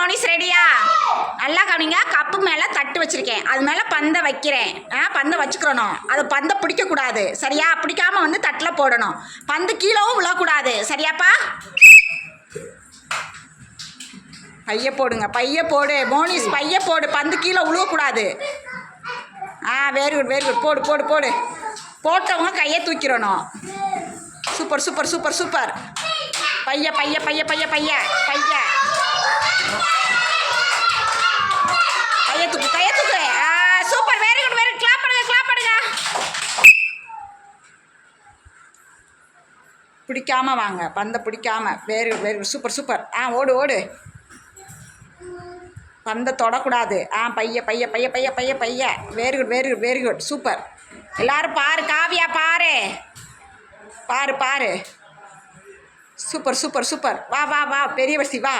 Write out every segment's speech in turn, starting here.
மோனிஸ் ரெடியா நல்லா கவனிங்க. கப்பு மேலே தட்டு வச்சுருக்கேன். அது மேலே பந்தை வைக்கிறேன். ஆ பந்தை வச்சுக்கிறணும். அது பந்தை பிடிக்கக்கூடாது. சரியா? பிடிக்காம வந்து தட்டில் போடணும். பந்து கீழவும் விழக்கூடாது. சரியாப்பா? பைய போடுங்க. பைய போடு. மோனிஸ் பைய போடு. பந்து கீழே விழுவக்கூடாது ஆ வெரி குட் வெரி குட் போடு போடு போடு. போட்டவங்க கையை தூக்கிடணும். Super super super super. பைய பைய பைய பைய பைய. பைய. கையை தூக்கு கையை தூக்கு ஆ super very good very clap பண்ணுங்க கிளாப் பண்ணுங்க. பிடிக்காம வாங்க பந்தை பிடிக்காம. Very good very good super super ஆ ஓடு ஓடு. பந்தை தொடக்கூடாது. ஆ பைய பைய பைய பைய பைய பைய. Very good very good very good super எல்லாரும் பாரு காவியா பாரு. பாரு பாரு. சூப்பர் சூப்பர் சூப்பர் வா வா வா. பெரிய வசி வா.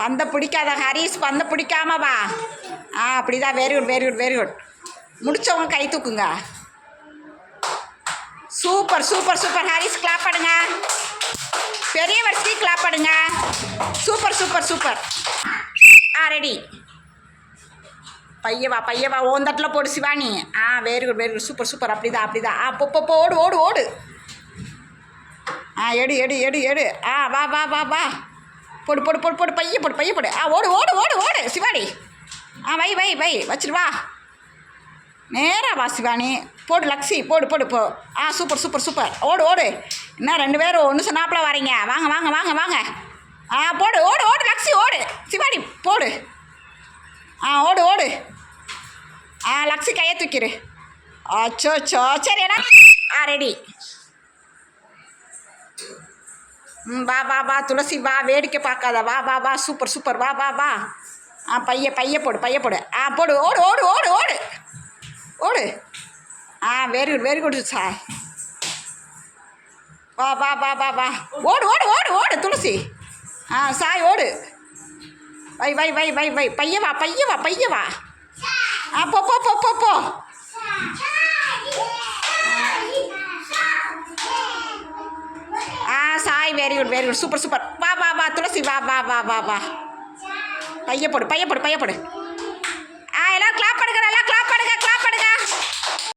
பந்த பிடிக்காத ஹரீஸ் பந்த பிடிக்காம வா. ஆ அப்படிதான். Very good very good very good முடிச்சவங்க கை தூக்குங்க. Super super super Haris clap பண்ணுங்க. பெரிய வரிசை கிளாப் பண்ணுங்க. சூப்பர் சூப்பர் சூப்பர் ஆ ரெடி பையவா பையவா ஓன் தட்டில் போடு சிவானி. ஆ very good very good super super அப்படிதான் அப்படிதான். ஆ போ ஓடு ஓடு ஓடு. ஆ எடு எடு எடு எடு. ஆ வா வா வா வா. போடு போடு போடு போடு பைய போடு பைய போடு. ஆ ஓடு ஓடு ஓடு ஓடு சிவாடி ஆ வை வை வை வச்சிரு வா. நேரா வா சிவானி. போடு லக்ஸி போடு போடு போ. ஆ சூப்பர் சூப்பர் சூப்பர் ஓடு ஓடு. என்ன ரெண்டு பேரும் ஒன்று சொன்னாப்பில் வரீங்க? வாங்க வாங்க வாங்க வாங்க. ஆ போடு ஓடு ஓடு லக்ஸி ஓடு. சிவாடி போடு. ஆ ஓடு ஓடு. ஆ லக்ஸி கையை தூக்கிடு அச்சோ சோ சரி என்ன? ஆ ரெடி. வா வா வா துளசி வா வேடிக்கை பார்க்காத. வா வா வா சூப்பர் சூப்பர் வா வா வா. ஆ பைய பைய போடு பைய போடு. ஆ போடு ஓடு ஓடு ஓடு ஓடு. ஓடு. ஆ very good very good sir வா வா வா வா வா. ஓடு ஓடு ஓடு ஓடு துளசி. ஆ சாய் ஓடு. வை வை வை வை வை. பையவா வா பையவா பைய வா. ஆ போ போ போ போ போ ஆ Sai very good very good super super வா வா வா துளசி வா வா வா வா வா. பைய போடு பைய போடு பைய போடு.